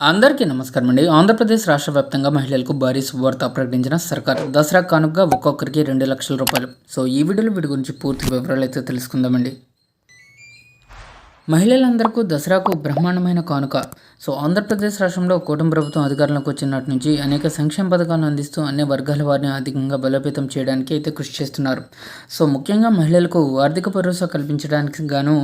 అందరికీ నమస్కారం అండి ఆంధ్రప్రదేశ్ రాష్ట్ర వ్యాప్తంగా మహిళలకు భారీ శుభవార్త ప్రకటించిన సర్కార్. దసరా కానుకగా ఒక్కొక్కరికి రెండు లక్షల రూపాయలు. సో ఈ వీడియోలో వీటి గురించి పూర్తి వివరాలు అయితే తెలుసుకుందామండి. మహిళలందరికీ దసరాకు బ్రహ్మాండమైన కానుక. సో ఆంధ్రప్రదేశ్ రాష్ట్రంలో కూటమి ప్రభుత్వం అధికారంలోకి వచ్చినట్టు నుంచి అనేక సంక్షేమ పథకాలను అందిస్తూ అన్ని వర్గాల వారిని అధికంగా బలోపేతం చేయడానికి అయితే కృషి చేస్తున్నారు. సో ముఖ్యంగా మహిళలకు ఆర్థిక భరోసా కల్పించడానికి గాను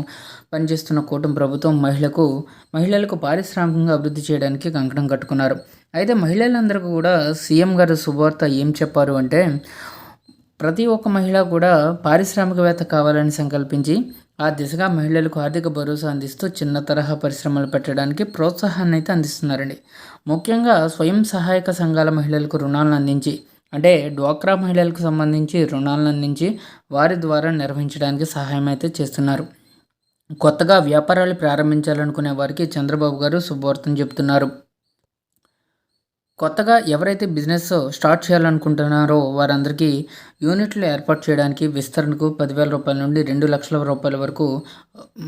పనిచేస్తున్న కూటమి ప్రభుత్వం మహిళకు మహిళలకు పారిశ్రామికంగా అభివృద్ధి చేయడానికి కంకణం కట్టుకున్నారు. అయితే మహిళలందరికీ కూడా సీఎం గారు శుభవార్త ఏం చెప్పారు అంటే ప్రతి ఒక్క మహిళ కూడా పారిశ్రామికవేత్త కావాలని సంకల్పించి ఆ దిశగా మహిళలకు ఆర్థిక భరోసా అందిస్తూ చిన్న తరహా పరిశ్రమలు పెట్టడానికి ప్రోత్సాహాన్ని అయితే అందిస్తున్నారండి. ముఖ్యంగా స్వయం సహాయక సంఘాల మహిళలకు రుణాలను అందించి అంటే డ్వాక్రా మహిళలకు సంబంధించి రుణాలను అందించి వారి ద్వారా నిర్వహించడానికి సహాయం అయితే చేస్తున్నారు. కొత్తగా వ్యాపారాలు ప్రారంభించాలనుకునే వారికి చంద్రబాబు గారు శుభవార్తను చెబుతున్నారు. కొత్తగా ఎవరైతే బిజినెస్ స్టార్ట్ చేయాలనుకుంటున్నారో వారందరికీ యూనిట్లు ఏర్పాటు చేయడానికి విస్తరణకు పదివేల రూపాయల నుండి రెండు లక్షల రూపాయల వరకు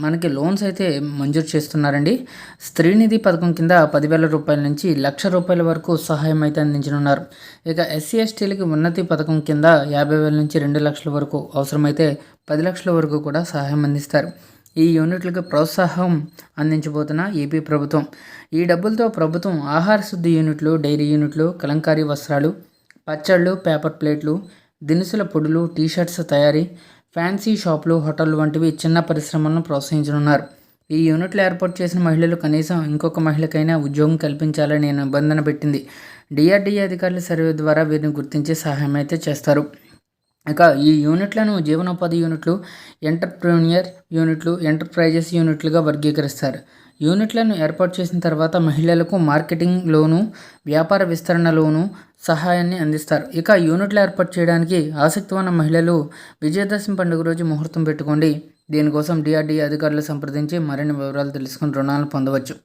మనకి లోన్స్ అయితే మంజూరు చేస్తున్నారండి. స్త్రీనిధి పథకం కింద పదివేల రూపాయల నుంచి లక్ష రూపాయల వరకు సహాయం అయితే అందించనున్నారు. ఇక ఎస్సీ ఎస్టీలకి ఉన్నతి పథకం కింద యాభై వేల నుంచి రెండు లక్షల వరకు అవసరమైతే పది లక్షల వరకు కూడా సహాయం అందిస్తారు. ఈ యూనిట్లకు ప్రోత్సాహం అందించబోతున్న ఏపీ ప్రభుత్వం. ఈ డబ్బులతో ప్రభుత్వం ఆహార శుద్ధి యూనిట్లు డైరీ యూనిట్లు కలంకారీ వస్త్రాలు పచ్చళ్ళు పేపర్ ప్లేట్లు దినుసుల పొడులు టీషర్ట్స్ తయారీ ఫ్యాన్సీ షాపులు హోటళ్ళు వంటివి చిన్న పరిశ్రమలను ప్రోత్సహించనున్నారు. ఈ యూనిట్లు ఏర్పాటు చేసిన మహిళలు కనీసం ఇంకొక మహిళకైనా ఉద్యోగం కల్పించాలని నిబంధన పెట్టింది. డిఆర్డీఏ అధికారుల సర్వే ద్వారా వీరిని గుర్తించి సహాయం అయితే చేస్తారు. ఇక ఈ యూనిట్లను జీవనోపాధి యూనిట్లు ఎంటర్ప్రీనియర్ యూనిట్లు ఎంటర్ప్రైజెస్ యూనిట్లుగా వర్గీకరిస్తారు. యూనిట్లను ఏర్పాటు చేసిన తర్వాత మహిళలకు మార్కెటింగ్ లోను వ్యాపార విస్తరణ లోను సహాయాన్ని అందిస్తారు. ఇక యూనిట్లు ఏర్పాటు చేయడానికి ఆసక్తి ఉన్న మహిళలు విజయదశమి పండుగ రోజు ముహూర్తం పెట్టుకోండి. దీనికోసం డిఆర్డీఏ అధికారులు సంప్రదించి మరిన్ని వివరాలు తెలుసుకుని రుణాలను పొందవచ్చు.